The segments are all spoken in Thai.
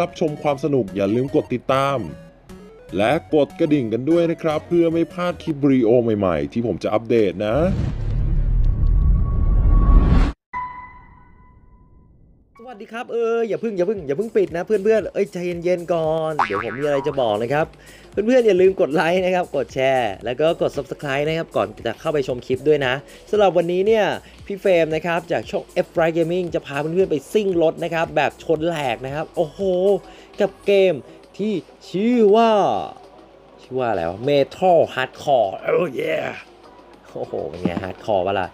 รับชมความสนุกอย่าลืมกดติดตาม และกดกระดิ่งกันด้วยนะครับ เพื่อไม่พลาดคลิปรีโอใหม่ๆ ที่ผมจะอัปเดตนะ วัสดีครับเอออย่าเพิ่งอย่าเพิ่งอย่าเพิ่งปิดนะเพื่อนๆเอ้ยใจเย็นๆก่อนเดี๋ยวผมมีอะไรจะบอกนะครับเพื่อนๆอนอย่าลืมกดไลค์นะครับกดแชร์ แล้วก็กด subscribe นะครับก่อนจะเข้าไปชมคลิปด้วยนะสำหรับวันนี้เนี่ยพี่เฟรมนะครับจากช่อง F r i Gaming จะพาเพื่อนๆไปซิ่งรถนะครับแบบชนแหลกนะครับโอ้โหกับเกมที่ชื่อว่าชื่อว่าอะไรวะ Metal Hardcore โอ้ yeah โอ้โหเป็นไง Hardcore วะล่ะ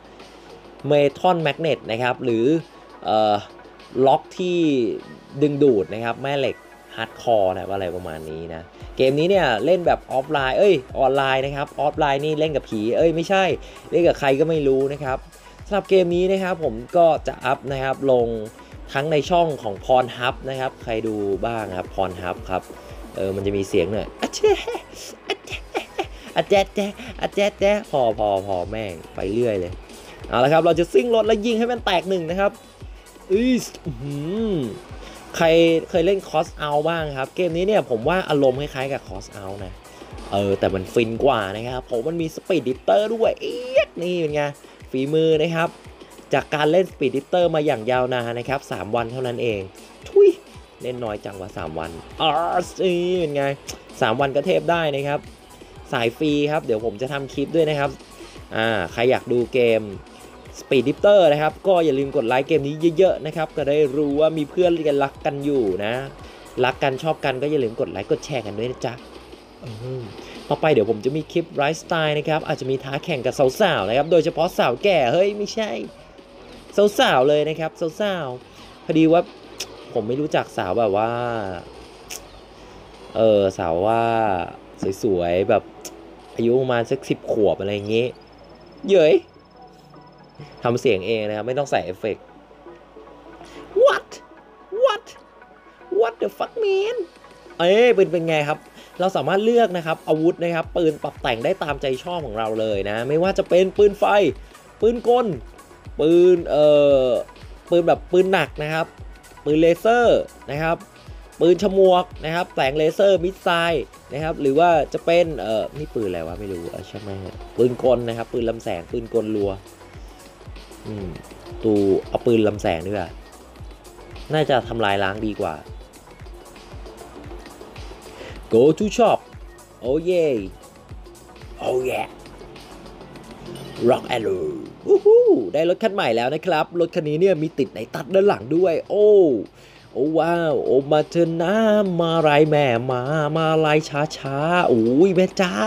Metal Magnet นะครับหรือเอ่อ ล็อกที่ดึงดูดนะครับ แม่เหล็กฮาร์ดคอร์นะว่าอะไรประมาณนี้นะ เกมนี้เนี่ยเล่นแบบออฟไลน์ เอ้ยออนไลน์นะครับ ออฟไลน์นี่เล่นกับผี เอ้ยไม่ใช่ เล่นกับใครก็ไม่รู้นะครับสำหรับเกมนี้นะครับผมก็จะอัพนะครับลงทั้งในช่องของพรฮับนะครับ ใครดูบ้างครับพรฮับครับเออมันจะมีเสียงหน่อยอะเช่อะเช่อะแจ๊ะแจ๊อะแจ๊ะแจ๊พอพอพอแม่งไปเรื่อยเลยเอาละครับเราจะซิ่งรถแล้วยิงให้มันแตกหนึ่งนะครับ อือหือใครเคยเล่นคอสเอาบ้างครับ เกมนี้เนี่ยผมว่าอารมณ์คล้ายๆกับคอสเอานะ เออ แต่มันฟินกว่านะครับผมมันมีสปีดดิเตอร์ด้วยเอี๊ยดนี่เป็นไงฝีมือนะครับ จากการเล่นสปีดดิเตอร์มาอย่างยาวนานนะครับ 3 วันเท่านั้นเอง ทุยเล่นน้อยจังว่า3วันอ๋อสิเป็นไง 3 วันก็เทพได้นะครับ สายฟรีครับ เดี๋ยวผมจะทำคลิปด้วยนะครับ อ่า ใครอยากดูเกม Speed d i p t e r นะครับ ก็อย่าลืมกดไลค์เกมนี้เยอะๆนะครับ ก็ได้รู้ว่ามีเพื่อนกันรักกันอยู่นะ รักกันชอบกันก็อย่าลืมกดไลค์กดแชร์กันด้วยนะจ๊ะมต่อไปเดี๋ยวผมจะมีคลิปไลฟ์สไตล์นะครับ อาจจะมีท้าแข่งกับสาวๆนะครับ โดยเฉพาะสาวแก่ เฮ้ย ไม่ใช่ สาวๆเลยนะครับ สาวๆพอดีว่าผมไม่รู้จักสาวแบบว่า เออสาวว่าสวยๆแบบอายุประมาณสักสิบขวบอะไรอย่างงี้เย้ย ทำเสียงเองนะครับ ไม่ต้องใส่เอฟเฟกต์ what what what the fuck man เอ้ยเป็นเป็นไงครับ เราสามารถเลือกนะครับ อาวุธนะครับ ปืนปรับแต่งได้ตามใจชอบของเราเลยนะ ไม่ว่าจะเป็นปืนไฟ ปืนกล ปืนเอ่อปืนแบบปืนหนักนะครับ ปืนเลเซอร์นะครับ ปืนฉมวกนะครับแสงเลเซอร์มิสไซล์นะครับ หรือว่าจะเป็นเอ่อนี่ปืนอะไรวะไม่รู้ใช่ไหมปืนกลนะครับ ปืนลำแสงปืนกลรัว อืมตูเอาปืนลำแสงดีกว่า น่าจะทำลายล้างดีกว่า go to shop oh yeah oh yeah rock and roll ได้รถคันใหม่แล้วนะครับ รถคันนี้เนี่ยมีติดในตัดด้านหลังด้วย โอ้โอ้ว้าวโอ้มาเถอะนะมาลายแม่มามาลายช้าช้าโอ้ยแม่เจ้า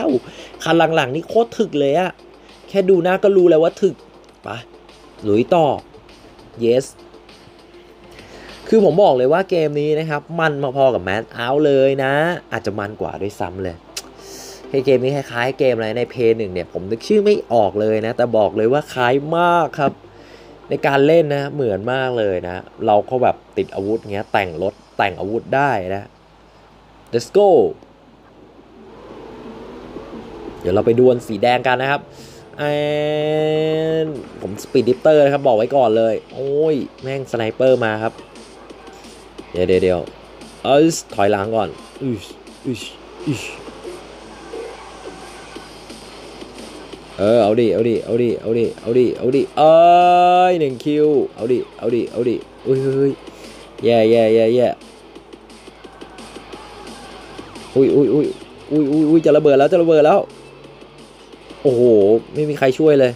คันหลังๆนี่โคตรถึกเลยอะแค่ดูหน้าก็รู้แล้วว่าถึกไปะ หลุยต่อ yes คือผมบอกเลยว่าเกมนี้นะครับ มันมาพอกับแมนเอาเลยนะ อาจจะมันกว่าด้วยซ้ำเลยให้เกมนี้คล้ายๆเกมอะไรในเพย์หนึ่งเนี่ย ผมนึกชื่อไม่ออกเลยนะ แต่บอกเลยว่าคล้ายมากครับ ในการเล่นนะเหมือนมากเลยนะ เราก็แบบติดอาวุธเงี้ย แต่งรถแต่งอาวุธได้นะ let's go เดี๋ยวเราไปดวลสีแดงกันนะครับ ผมสปีดดิปเตอร์นะครับ บอกไว้ก่อนเลย โอ้ย แม่งสไนเปอร์มาครับ เดี๋ยวเดี๋ยวเดี๋ยวเออถอยหลังก่อนอืชอืชอืชเออ เอาดิ เอาดิ เอาดิ เอาดิ เอาดิ เอาดิ เอ้ยหนึ่งคิว เอาดิ เอาดิ เอาดิอุ้ยเฮ้ยแย่แย่แย่แย่อุ้ยอุ้ยอุ้ยอุ้ยอุ้ยอุ้ยจะระเบิดแล้ว จะระเบิดแล้ว โอ้โห ไม่มีใครช่วยเลย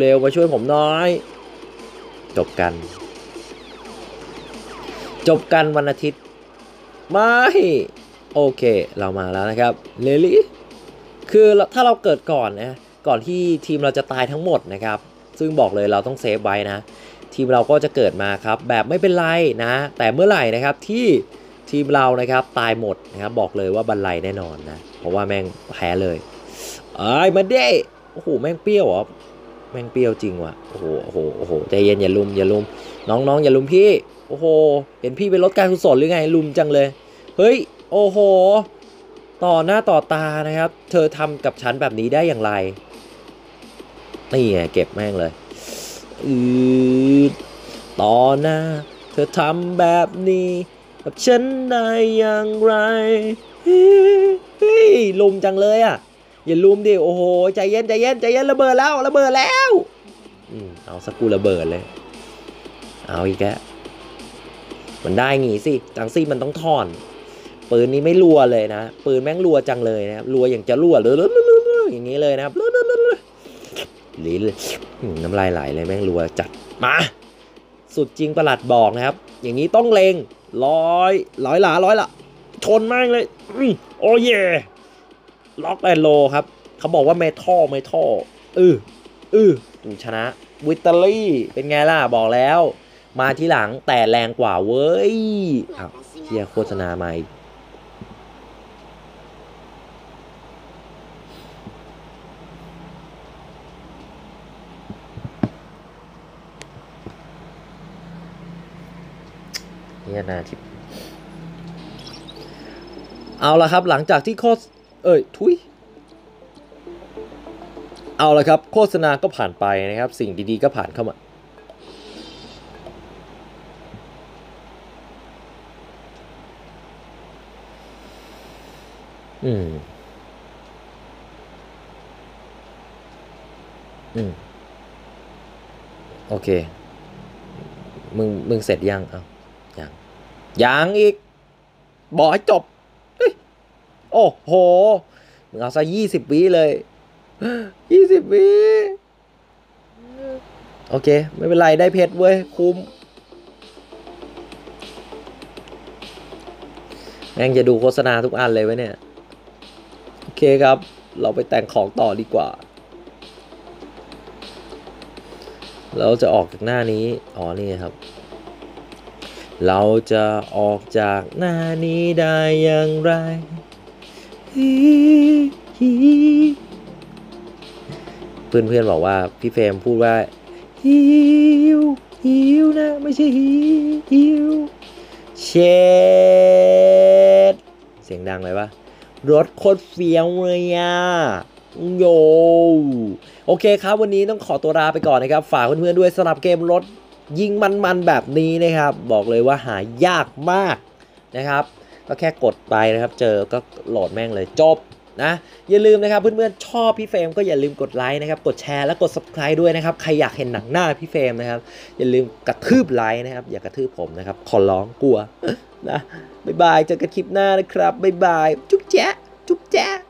เร็วๆ มาช่วยผมน้อย จบกัน จบกันวันอาทิตย์ ไม่ โอเค เรามาแล้วนะครับเลลี่คือถ้าเราเกิดก่อนนะก่อนที่ทีมเราจะตายทั้งหมดนะครับ ซึ่งบอกเลยเราต้องเซฟไว้นะ ทีมเราก็จะเกิดมาครับ แบบไม่เป็นไรนะ แต่เมื่อไหร่นะครับที่ทีมเรานะครับตายหมดนะครับบอกเลยว่าบันไลแน่นอนนะ เพราะว่าแม่งแพ้เลย เอ้มาเด้โอ้โหแม่งเปรี้ยวเหรอแม่งเปรี้ยวจริงว่ะโอ้โหโอ้โหโอ้โหใจเย็นอย่าลุมอย่าลุมน้องน้องอย่าลุมพี่ โอ้โห เห็นพี่เป็นรถการกุศลหรือไงลุมจังเลย เฮ้ย โอ้โห ต่อหน้าต่อตานะครับ เธอทำกับฉันแบบนี้ได้อย่างไรนี่ไงเก็บแม่งเลยอือต่อหน้า เธอทำแบบนี้ กับฉันได้อย่างไรเฮ้ยลุมจังเลยอะ อย่าลุมดิโอ้โหใจเย็นใจเย็นใจเย็นระเบิดแล้วระเบิดแล้วอืมเอาสักกูระเบิดเลย เอาอีกแล้วมันได้งี้สิจังซี่มันต้องถอนปืนนี้ไม่รัวเลยนะปืนแม่งรัวจังเลยนะรัวอย่างจะรัวเลยอย่างนี้เลยนะครับลิ้นน้ำลายไหลเลยแม่งรัวจัดมา สุดจริงประหลัดบอกนะครับ อย่างนี้ต้องเลงร้อยร้อยหลาร้อยละชนมากเลยอโอ้เย่ ล็อกแอนโลครับ เขาบอกว่าเมทัลเมทัลเออเออชนะวิตเตอรี่เป็นไงล่ะ บอกแล้ว มาที่หลังแต่แรงกว่าเว้ยอ้าวเฮียโฆษณามาอีกเฮียนาทิพเอาละครับหลังจากที่โฆษ เอ้ยทุยเอาละครับ โฆษณาก็ผ่านไปนะครับ สิ่งดีๆก็ผ่านเข้ามาอืม อืม โอเค มึง มึงเสร็จยัง เอายัง ยังอีก บอกให้จบ โอ้โหมึงเอาซะยี่สิบวิเลยยี่สิบวิโอเค ไม่เป็นไร ได้เพชรเว้ย คุ้ม แม่งจะดูโฆษณาทุกอันเลยไว้เนี่ย โอเคครับ เราไปแต่งของต่อดีกว่า เราจะออกจากหน้านี้ อ๋อ นี่ครับ เราจะออกจากหน้านี้ได้อย่างไร เพื่อนเพื่อนๆบอกว่าพี่เฟรมพูดว่าฮิวฮิวนะไม่ใช่ฮิฮิวเชดเสียงดังเลยปะรถโคตรเฟี้ยวเลยอะโยโอเคครับ วันนี้ต้องขอตัวลาไปก่อนนะครับ ฝากเพื่อนๆด้วยสำหรับเกมรถยิงมันๆแบบนี้นะครับ บอกเลยว่าหายากมากนะครับ ก็แค่กดไปนะครับ เจอก็โหลดแม่งเลยจบนะอย่าลืมนะครับเพื่อนๆชอบพี่เฟรมก็อย่าลืมกดไลค์นะครับกดแชร์และกด subscribe ด้วยนะครับใครอยากเห็นหนังหน้าพี่เฟรมนะครับอย่าลืมกระทืบไลค์นะครับอย่ากระทืบผมนะครับขอร้องกลัวนะบ๊ายบายเจอกันคลิปหน้านะครับบ๊ายบายจุ๊บแจ๊ะจุ๊บแจ๊ะ